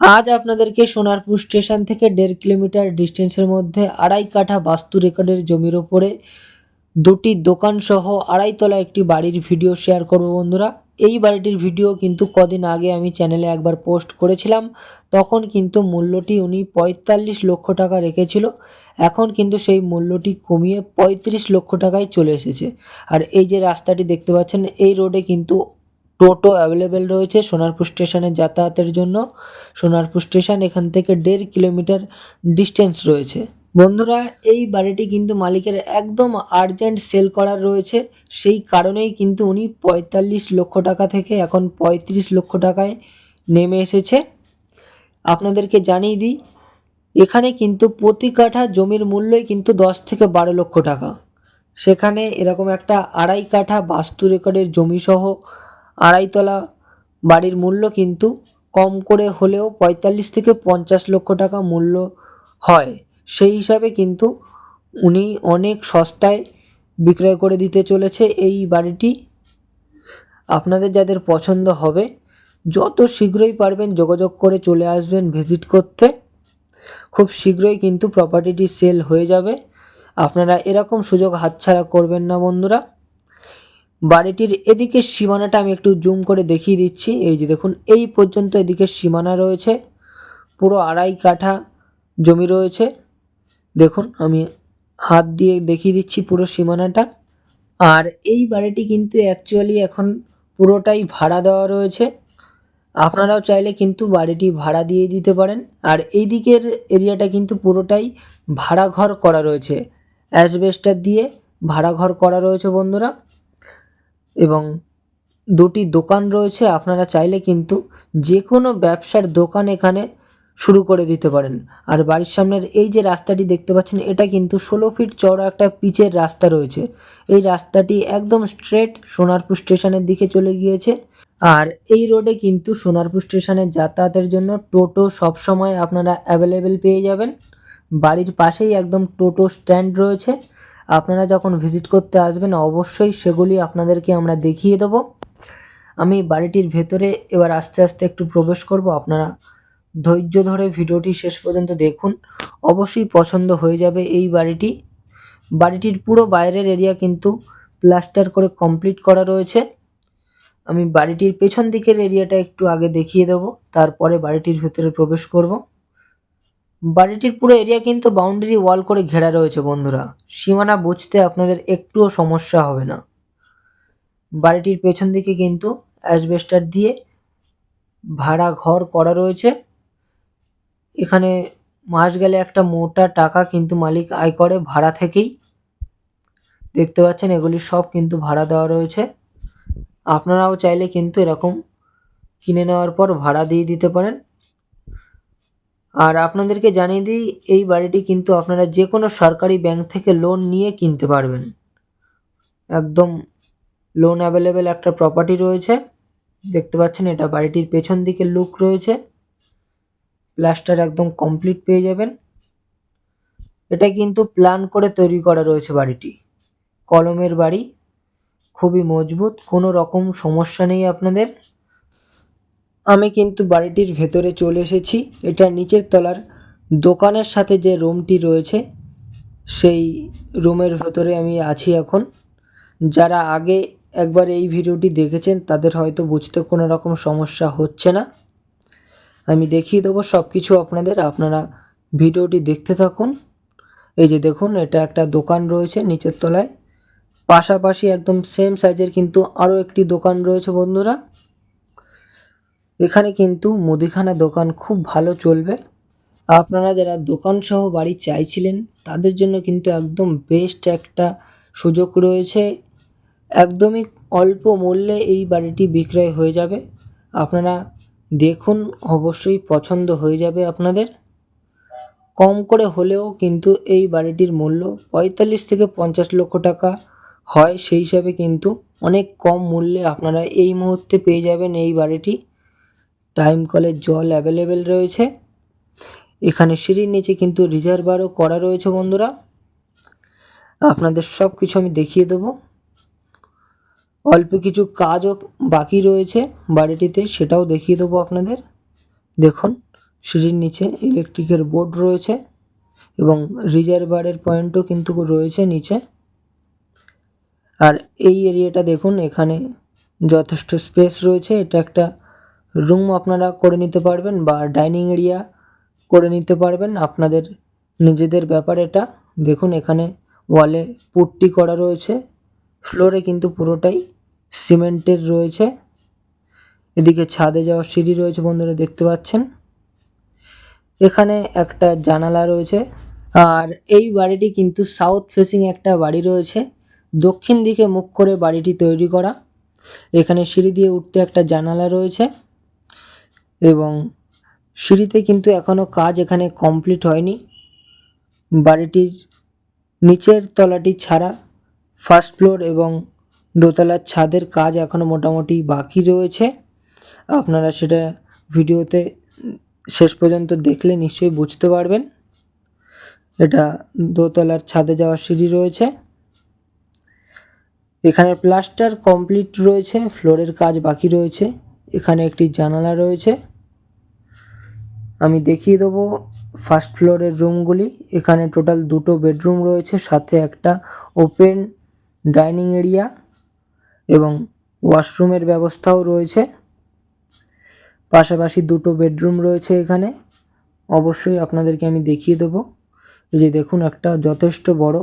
আজ আপনাদেরকে সোনারপুর স্টেশন থেকে দেড় কিলোমিটার ডিস্টেন্সের মধ্যে আড়াই কাঠা বাস্তু রেকর্ডের জমির ওপরে দুটি দোকান সহ আড়াইতলা একটি বাড়ির ভিডিও শেয়ার করব বন্ধুরা। এই বাড়িটির ভিডিও কিন্তু কদিন আগে আমি চ্যানেলে একবার পোস্ট করেছিলাম। তখন কিন্তু মূল্যটি উনি পঁয়তাল্লিশ লক্ষ টাকা রেখেছিল। এখন কিন্তু সেই মূল্যটি কমিয়ে পঁয়ত্রিশ লক্ষ টাকায় চলে এসেছে। আর এই যে রাস্তাটি দেখতে পাচ্ছেন, এই রোডে কিন্তু টোটো অ্যাভেলেবেল রয়েছে সোনারপুর স্টেশনে যাতায়াতের জন্য। সোনারপুর স্টেশন এখান থেকে দেড় কিলোমিটার ডিস্টেন্স রয়েছে। বন্ধুরা, এই বাড়িটি কিন্তু মালিকের একদম আর্জেন্ট সেল করার রয়েছে। সেই কারণেই কিন্তু উনি পঁয়তাল্লিশ লক্ষ টাকা থেকে এখন পঁয়ত্রিশ লক্ষ টাকায় নেমে এসেছে। আপনাদেরকে জানিয়ে দিই, এখানে কিন্তু প্রতি কাঠা জমির মূল্যই কিন্তু দশ থেকে বারো লক্ষ টাকা। সেখানে এরকম একটা আড়াই কাঠা বাস্তু রেকর্ডের জমি সহ আড়াইতলা বাড়ির মূল্য কিন্তু কম করে হলেও পঁয়তাল্লিশ থেকে পঞ্চাশ লক্ষ টাকা মূল্য হয়। সেই হিসাবে কিন্তু উনি অনেক সস্তায় বিক্রয় করে দিতে চলেছে এই বাড়িটি। আপনাদের যাদের পছন্দ হবে, যত শীঘ্রই পারবেন যোগাযোগ করে চলে আসবেন ভিজিট করতে। খুব শীঘ্রই কিন্তু প্রপার্টিটি সেল হয়ে যাবে। আপনারা এরকম সুযোগ হাতছাড়া করবেন না বন্ধুরা। বাড়িটির এদিকে সীমানাটা আমি একটু জুম করে দেখিয়ে দিচ্ছি। এই যে দেখুন, এই পর্যন্ত এদিকে সীমানা রয়েছে। পুরো আড়াই কাঠা জমি রয়েছে। দেখুন, আমি হাত দিয়ে দেখিয়ে দিচ্ছি পুরো সীমানাটা। আর এই বাড়িটি কিন্তু অ্যাকচুয়ালি এখন পুরোটাই ভাড়া দেওয়া রয়েছে। আপনারাও চাইলে কিন্তু বাড়িটি ভাড়া দিয়ে দিতে পারেন। আর এই দিকের এরিয়াটা কিন্তু পুরোটাই ভাড়া ঘর করা রয়েছে। অ্যাসবেস্টার দিয়ে ভাড়া ঘর করা রয়েছে বন্ধুরা। এবং দুটি দোকান রয়েছে, আপনারা চাইলে কিন্তু যে কোনো ব্যবসার দোকান এখানে শুরু করে দিতে পারেন। আর বাড়ির সামনের এই যে রাস্তাটি দেখতে পাচ্ছেন, এটা কিন্তু ষোলো ফিট চওড়া একটা পিচের রাস্তা রয়েছে। এই রাস্তাটি একদম স্ট্রেট সোনারপুর স্টেশনের দিকে চলে গিয়েছে। আর এই রোডে কিন্তু সোনারপুর স্টেশনে যাতায়াতের জন্য টোটো সবসময় আপনারা অ্যাভেলেবেল পেয়ে যাবেন। বাড়ির পাশেই একদম টোটো স্ট্যান্ড রয়েছে। আপনারা যখন ভিজিট করতে আসবেন, অবশ্যই সেগুলি আপনাদেরকে আমরা দেখিয়ে দেবো। আমি বাড়িটির ভেতরে এবার আস্তে আস্তে একটু প্রবেশ করব। আপনারা ধৈর্য ধরে ভিডিওটি শেষ পর্যন্ত দেখুন। অবশ্যই পছন্দ হয়ে যাবে এই বাড়িটি। বাড়িটির পুরো বাইরের এরিয়া কিন্তু প্লাস্টার করে কমপ্লিট করা রয়েছে। আমি বাড়িটির পেছন দিকের এরিয়াটা একটু আগে দেখিয়ে দেবো। তারপরে বাড়িটির ভেতরে প্রবেশ করব। বাড়িটির পুরো এরিয়া কিন্তু বাউন্ডারি ওয়াল করে ঘেরা রয়েছে বন্ধুরা। সীমানা বুঝতে আপনাদের একটুও সমস্যা হবে না। বাড়িটির পেছন দিকে কিন্তু অ্যাসবেস্টার দিয়ে ভাড়া ঘর করা রয়েছে। এখানে মাস গেলে একটা মোটা টাকা কিন্তু মালিক আয় করে ভাড়া থেকেই। দেখতে পাচ্ছেন এগুলি সব কিন্তু ভাড়া দেওয়া রয়েছে। আপনারাও চাইলে কিন্তু এরকম কিনে নেওয়ার পর ভাড়া দিয়ে দিতে পারেন। আর আপনাদেরকে জানিয়ে দিই, এই বাড়িটি কিন্তু আপনারা যে কোনো সরকারি ব্যাংক থেকে লোন নিয়ে কিনতে পারবেন। একদম লোন অ্যাভেলেবেল একটা প্রপার্টি রয়েছে। দেখতে পাচ্ছেন, এটা বাড়িটির পেছন দিকে লুক রয়েছে। প্লাস্টার একদম কমপ্লিট পেয়ে যাবেন। এটা কিন্তু প্ল্যান করে তৈরি করা রয়েছে বাড়িটি। কলমের বাড়ি, খুবই মজবুত, কোনো রকম সমস্যা নেই আপনাদের। আমি কিন্তু বাড়িটির ভেতরে চলে এসেছি। এটা নিচের তলার দোকানের সাথে যে রুমটি রয়েছে, সেই রুমের ভেতরে আমি আছি এখন। যারা আগে একবার এই ভিডিওটি দেখেছেন, তাদের হয়তো বুঝতে কোনো রকম সমস্যা হচ্ছে না। আমি দেখিয়ে দেবো সব কিছু আপনাদের। আপনারা ভিডিওটি দেখতে থাকুন। এই যে দেখুন, এটা একটা দোকান রয়েছে নিচের তলায়। পাশাপাশি একদম সেম সাইজের কিন্তু আরও একটি দোকান রয়েছে বন্ধুরা। এখানে কিন্তু মুদিখানা দোকান খুব ভালো চলবে। আপনারা যারা দোকান সহ বাড়ি চাইছিলেন, তাদের জন্য কিন্তু একদম বেস্ট একটা সুযোগ রয়েছে। একদমই অল্প মূল্যে এই বাড়িটি বিক্রয় হয়ে যাবে। আপনারা দেখুন, অবশ্যই পছন্দ হয়ে যাবে আপনাদের। কম করে হলেও কিন্তু এই বাড়িটির মূল্য পঁয়তাল্লিশ থেকে পঞ্চাশ লক্ষ টাকা হয়। সেই হিসাবে কিন্তু অনেক কম মূল্যে আপনারা এই মুহূর্তে পেয়ে যাবেন এই বাড়িটি। টাইম কলের জল অ্যাভেলেবেল রয়েছে। এখানে সিঁড়ির নিচে কিন্তু রিজার্ভারও করা রয়েছে বন্ধুরা। আপনাদের সব কিছু আমি দেখিয়ে দেবো। অল্প কিছু কাজও বাকি রয়েছে বাড়িটিতে, সেটাও দেখিয়ে দেবো আপনাদের। দেখুন, সিঁড়ির নিচে ইলেকট্রিকের বোর্ড রয়েছে এবং রিজার্ভারের পয়েন্টও কিন্তু রয়েছে নিচে। আর এই এরিয়াটা দেখুন, এখানে যথেষ্ট স্পেস রয়েছে। এটা একটা রুম আপনারা করে নিতে পারবেন বা ডাইনিং এরিয়া করে নিতে পারবেন। আপনাদের নিজেদের ব্যাপার এটা। দেখুন, এখানে ওয়ালে পুট্টি করা রয়েছে। ফ্লোরে কিন্তু পুরোটাই সিমেন্টের রয়েছে। এদিকে ছাদে যাওয়ার সিঁড়ি রয়েছে বন্ধুরা, দেখতে পাচ্ছেন। এখানে একটা জানালা রয়েছে। আর এই বাড়িটি কিন্তু সাউথ ফেসিং একটা বাড়ি রয়েছে। দক্ষিণ দিকে মুখ করে বাড়িটি তৈরি করা। এখানে সিঁড়ি দিয়ে উঠতে একটা জানালা রয়েছে। এবং সিঁড়িতে কিন্তু এখনও কাজ এখানে কমপ্লিট হয়নি। বাড়িটির নিচের তলাটি ছাড়া ফার্স্ট ফ্লোর এবং দোতলার ছাদের কাজ এখনও মোটামুটি বাকি রয়েছে। আপনারা সেটা ভিডিওতে শেষ পর্যন্ত দেখলে নিশ্চয়ই বুঝতে পারবেন। এটা দোতলার ছাদে যাওয়ার সিঁড়ি রয়েছে। এখানে প্লাস্টার কমপ্লিট রয়েছে, ফ্লোরের কাজ বাকি রয়েছে। এখানে একটি জানালা রয়েছে। আমি দেখিয়ে দেবো ফার্স্ট ফ্লোরের রুমগুলি এখানে টোটাল দুটো বেডরুম রয়েছে, সাথে একটা ওপেন ডাইনিং এরিয়া এবং ওয়াশরুমের ব্যবস্থাও রয়েছে। পাশাপাশি দুটো বেডরুম রয়েছে এখানে। অবশ্যই আপনাদেরকে আমি দেখিয়ে দেবো। এই যে দেখুন, একটা যথেষ্ট বড়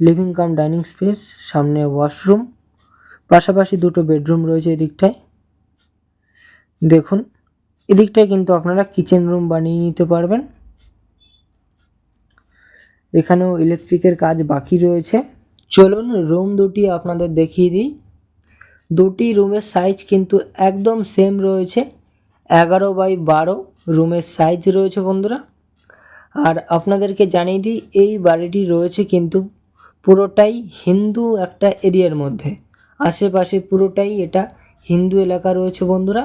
লিভিং কাম ডাইনিং স্পেস সামনে ওয়াশরুম পাশাপাশি দুটো বেডরুম রয়েছে এদিকটায়। দেখুন এদিকটায় কিন্তু আপনারা কিচেন রুম বানিয়ে নিতে পারবেন। এখানেও ইলেকট্রিকের কাজ বাকি রয়েছে। চলুন রুম দুটি আপনাদের দেখিয়ে দিই। দুটি রুমের সাইজ কিন্তু একদম সেম রয়েছে। এগারো বাই বারো রুমের সাইজ রয়েছে বন্ধুরা। আর আপনাদেরকে জানিয়ে দিই, এই বাড়িটি রয়েছে কিন্তু পুরোটাই হিন্দু একটা এরিয়ার মধ্যে। আশেপাশে পুরোটাই এটা হিন্দু এলাকা রয়েছে বন্ধুরা।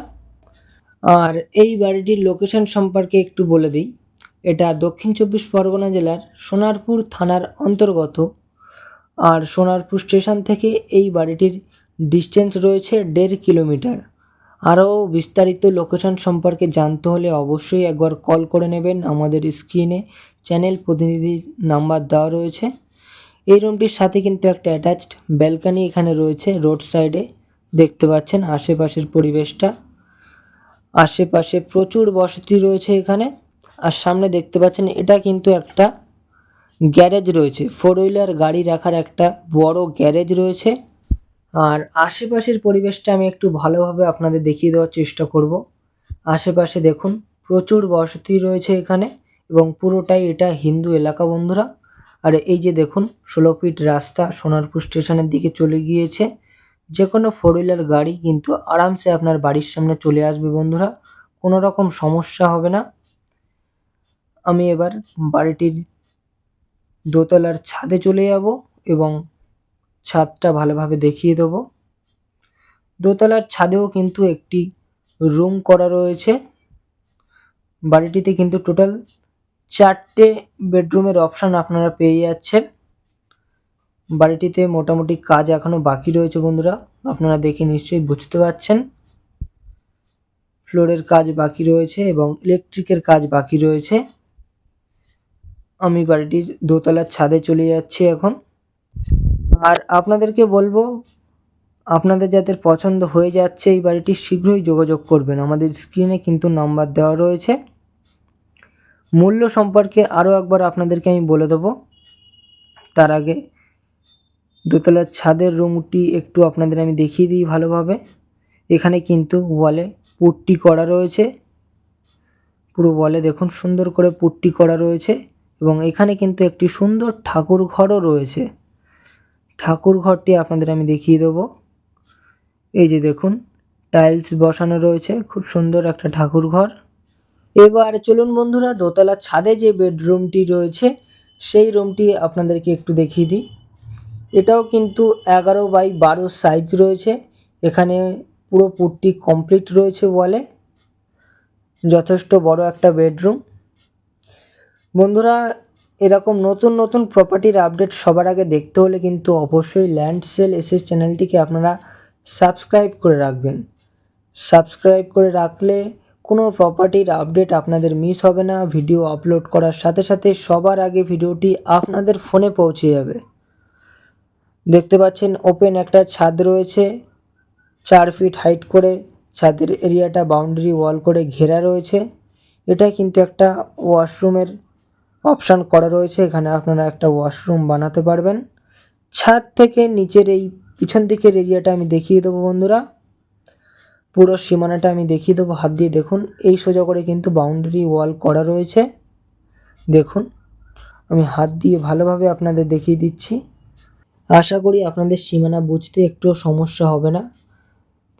আর এই বাড়িটির লোকেশন সম্পর্কে একটু বলে দিই। এটা দক্ষিণ চব্বিশ পরগনা জেলার সোনারপুর থানার অন্তর্গত। আর সোনারপুর স্টেশন থেকে এই বাড়িটির ডিস্টেন্স রয়েছে দেড় কিলোমিটার। আরও বিস্তারিত লোকেশন সম্পর্কে জানতে হলে অবশ্যই একবার কল করে নেবেন। আমাদের স্ক্রিনে চ্যানেল প্রতিনিধির নাম্বার দেওয়া রয়েছে। এই রুমটির সাথে কিন্তু একটা অ্যাটাচড ব্যালকানি এখানে রয়েছে। রোড সাইডে দেখতে পাচ্ছেন আশেপাশের পরিবেশটা। আশেপাশে প্রচুর বসতি রয়েছে এখানে। আর সামনে দেখতে পাচ্ছেন, এটা কিন্তু একটা গ্যারেজ রয়েছে। ফোর হুইলার গাড়ি রাখার একটা বড় গ্যারেজ রয়েছে। আর আশেপাশের পরিবেশটা আমি একটু ভালোভাবে আপনাদের দেখিয়ে দেওয়ার চেষ্টা করব। আশেপাশে দেখুন, প্রচুর বসতি রয়েছে এখানে এবং পুরোটাই এটা হিন্দু এলাকা বন্ধুরা। আর এই যে দেখুন, ষোলো ফিট রাস্তা সোনারপুর স্টেশনের দিকে চলে গিয়েছে। যে কোনো ফোর হুইলার গাড়ি কিন্তু আরামসে আপনার বাড়ির সামনে চলে আসবে বন্ধুরা কোনো রকম সমস্যা হবে না। আমি এবার বাড়িটির দোতলার ছাদে চলে যাব এবং ছাদটা ভালোভাবে দেখিয়ে দেবো। দোতলার ছাদেও কিন্তু একটি রুম করা রয়েছে। বাড়িটিতে কিন্তু টোটাল চারটে বেডরুমের অপশান আপনারা পেয়ে যাচ্ছেন। বাড়িটিতে মোটামুটি কাজ এখনও বাকি রয়েছে বন্ধুরা। আপনারা দেখে নিশ্চয়ই বুঝতে পারছেন। ফ্লোরের কাজ বাকি রয়েছে এবং ইলেকট্রিকের কাজ বাকি রয়েছে। আমি বাড়িটির দোতলার ছাদে চলে যাচ্ছি এখন। আর আপনাদেরকে বলব, আপনাদের যাদের পছন্দ হয়ে যাচ্ছে এই বাড়িটি, শীঘ্রই যোগাযোগ করবেন। আমাদের স্ক্রিনে কিন্তু নাম্বার দেওয়া রয়েছে। মূল্য সম্পর্কে আরও একবার আপনাদেরকে আমি বলে দেবো। তার আগে দোতলার ছাদের রুমটি একটু আপনাদের আমি দেখিয়ে দিই ভালোভাবে। এখানে কিন্তু ওয়ালে পুট্টি করা রয়েছে। পুরো ওয়ালে দেখুন সুন্দর করে পুট্টি করা রয়েছে এবং এখানে কিন্তু একটি সুন্দর ঠাকুর ঘরও রয়েছে। ঠাকুর ঘরটি আপনাদের আমি দেখিয়ে দেবো। এই যে দেখুন, টাইলস বসানো রয়েছে, খুব সুন্দর একটা ঠাকুর ঘর। এবার চলুন বন্ধুরা, দোতলার ছাদে যে বেডরুমটি রয়েছে, সেই রুমটি আপনাদেরকে একটু দেখিয়ে দিই। এটাও কিন্তু এগারো বাই বারো সাইজ রয়েছে। এখানে পুরো পুটটি কমপ্লিট রয়েছে বলে যথেষ্ট বড় একটা বেডরুম বন্ধুরা, এরকম নতুন নতুন প্রপার্টির আপডেট সবার আগে দেখতে হলে কিন্তু অবশ্যই ল্যান্ড সেল এসএস চ্যানেলটিকে আপনারা সাবস্ক্রাইব করে রাখবেন। সাবস্ক্রাইব করে রাখলে কোনো প্রপার্টির আপডেট আপনাদের মিস হবে না। ভিডিও আপলোড করার সাথে সাথে সবার আগে ভিডিওটি আপনাদের ফোনে পৌঁছে যাবে। দেখতে পাচ্ছেন ওপেন একটা ছাদ রয়েছে, চার ফিট হাইট করে। ছাদের এরিয়াটা বাউন্ডারি ওয়াল করে ঘেরা রয়েছে। এটা কিন্তু একটা ওয়াশরুমের অপশান করা রয়েছে। এখানে আপনারা একটা ওয়াশরুম বানাতে পারবেন। ছাদ থেকে নিচের এই পিছন দিকের এরিয়াটা আমি দেখিয়ে দেবো বন্ধুরা। পুরো সীমানাটা আমি দেখিয়ে দেবো। হাত দিয়ে দেখুন, এই সোজা করে কিন্তু বাউন্ডারি ওয়াল করা রয়েছে। দেখুন, আমি হাত দিয়ে ভালোভাবে আপনাদের দেখিয়ে দিচ্ছি। আশা করি আপনাদের সীমানা বুঝতে একটুও সমস্যা হবে না।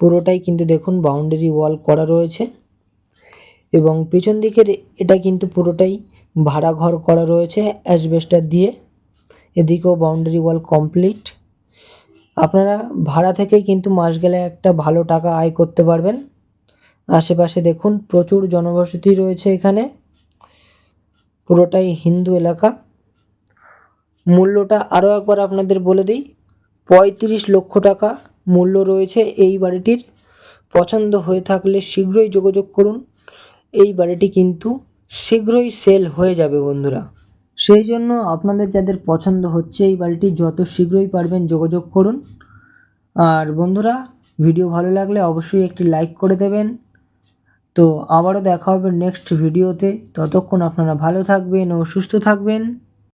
পুরোটাই কিন্তু দেখুন বাউন্ডারি ওয়াল করা রয়েছে এবং পিছন দিকের এটা কিন্তু পুরোটাই ভাড়া ঘর করা রয়েছে অ্যাসবেস্টার দিয়ে। এদিকেও বাউন্ডারি ওয়াল কমপ্লিট আপনারা ভাড়া থেকেই কিন্তু মাস গেলে একটা ভালো টাকা আয় করতে পারবেন। আশেপাশে দেখুন প্রচুর জনবসতি রয়েছে এখানে। পুরোটাই হিন্দু এলাকা। মূল্যটা আরও একবার আপনাদের বলে দিই। পঁয়ত্রিশ লক্ষ টাকা মূল্য রয়েছে এই বাড়িটির। পছন্দ হয়ে থাকলে শীঘ্রই যোগাযোগ করুন। এই বাড়িটি কিন্তু শীঘ্রই সেল হয়ে যাবে বন্ধুরা। সেই জন্য আপনাদের যাদের পছন্দ হচ্ছে এই বাড়িটি যত শীঘ্রই পারবেন যোগাযোগ করুন। আর বন্ধুরা, ভিডিও ভালো লাগলে অবশ্যই একটি লাইক করে দেবেন। তো আবারও দেখা হবে নেক্সট ভিডিওতে। ততক্ষণ আপনারা ভালো থাকবেন ও সুস্থ থাকবেন।